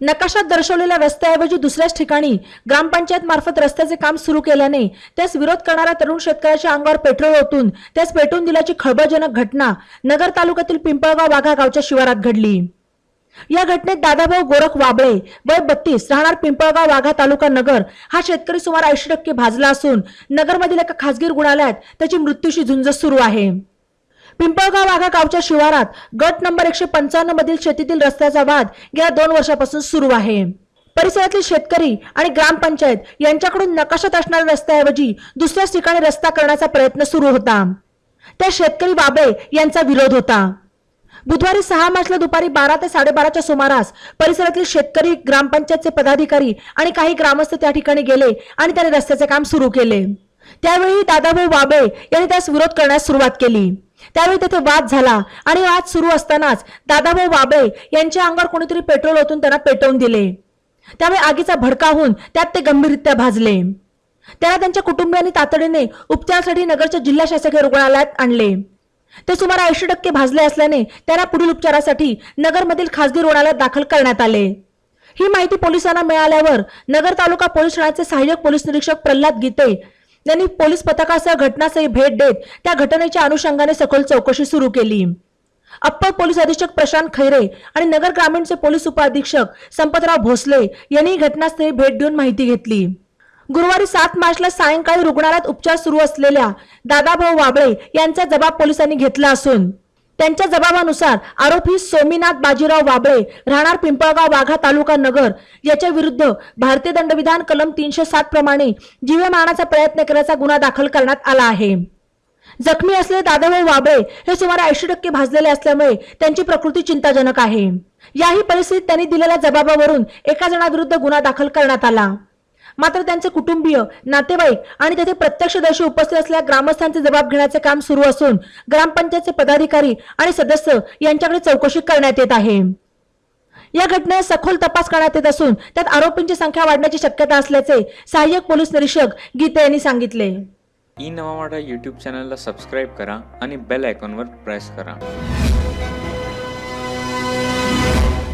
नकाशात दर्शवलेल्या रस्त्याऐवजी दुसऱ्याच ठिकाणी ग्रामपंचायत मार्फत रस्त्याचे काम सुरू केल्याने त्यास विरोध करणाऱ्या तरुण शेतकऱ्याच्या अंगावर पेट्रोल ओतून त्यास पेटवून दिल्याची खळबळजनक घटना नगर तालुक्यातील पिंपळगाव वाघा गावच्या शिवारात घडली. या घटनेत दादाभाऊ गोरख वाबळे वय बत्तीस राहणार पिंपळगाव वाघा तालुका नगर हा शेतकरी सुमारे ऐंशी टक्के भाजला असून नगरमधील एका खासगी रुग्णालयात त्याची मृत्यूशी झुंज सुरू आहे. पिंपळगाव वाघा गावच्या शिवारात गट नंबर एकशे पंचावन्न मधील शेतीतील रस्त्याचा वाद गेल्या दोन वर्षापासून सुरू आहे. परिसरातील शेतकरी आणि ग्रामपंचायत यांच्याकडून नकाशात असणाऱ्या रस्त्याऐवजी दुसऱ्याच ठिकाणी रस्ता करण्याचा प्रयत्न सुरू होता. त्या शेतकरी बाबळे यांचा विरोध होता. बुधवारी सहा मार्चला दुपारी बारा ते साडेबाराच्या सुमारास परिसरातील शेतकरी ग्रामपंचायतचे पदाधिकारी आणि काही ग्रामस्थ त्या ठिकाणी गेले आणि त्याने रस्त्याचे काम सुरू केले. त्यावेळी दादाभाऊ बाबळे यांनी त्यास विरोध करण्यास सुरुवात केली. त्यावेळी तेथे वाद झाला. आणि वाद सुरू असतानाच दादाभाऊ बाबळे यांच्या अंगावर कोणीतरी पेट्रोल ओतून त्यांना पेटवून दिले. त्यामुळे आगीचा भडका होऊन त्यात ते गंभीररित्या भाजले. त्यांना त्यांच्या कुटुंबियांनी तातडीने उपचारासाठी नगरच्या जिल्हा शासकीय रुग्णालयात आणले. ते सुमारे ऐंशी टक्के भाजले असल्याने त्यांना पुढील उपचारासाठी नगरमधील खासगी रुग्णालयात दाखल करण्यात आले. ही माहिती पोलिसांना मिळाल्यावर नगर तालुका पोलीस ठाण्याचे सहाय्यक पोलीस निरीक्षक प्रल्हाद गीते यांनी पोलीस पथकासह घटनास्थळी भेट देत त्या घटनेच्या अनुषंगाने सखोल चौकशी सुरू केली. अप्पर पोलीस अधीक्षक प्रशांत खैरे आणि नगर ग्रामीणचे पोलीस उपअधीक्षक संपतराव भोसले यांनी घटनास्थळी भेट देऊन माहिती घेतली. गुरुवारी सात मार्चला सायंकाळी रुग्णालयात उपचार सुरू असलेल्या दादाभाऊ वाबळे यांचा जबाब पोलिसांनी घेतला असून त्यांच्या जबाबानुसार आरोपी सोमीनाथ बाजीराव वाबळे राहणार पिंपळगाव वाघा तालुका नगर याच्या विरुद्ध भारतीय दंडविधान कलम तीनशे सात प्रमाणे जीवे मारण्याचा प्रयत्न केल्याचा गुन्हा दाखल करण्यात आला आहे. जखमी असलेले दादाभाऊ वाबळे हे सुमारे ऐंशी टक्के भाजलेले असल्यामुळे त्यांची प्रकृती चिंताजनक आहे. याही परिस्थितीत त्यांनी दिलेल्या जबाबावरून एका जणाविरुद्ध गुन्हा दाखल करण्यात आला. मात्र त्यांचे कुटुंबीय नातेवाईक आणि तेथे प्रत्यक्षदर्शी उपस्थित असलेल्या ग्रामस्थांचे जबाब घेण्याचे काम सुरू असून ग्रामपंचायतचे पदाधिकारी आणि सदस्य यांच्याकडे चौकशी करण्यात येत आहे. या घटनेत सखोल तपास करण्यात येत असून त्यात आरोपींची संख्या वाढण्याची शक्यता असल्याचे सहाय्यक पोलीस निरीक्षक गीते यांनी सांगितले. ई नवा वाडा यूट्यूब चॅनलला सबस्क्राईब करा आणि बेल आयकॉनवर प्रेस करा.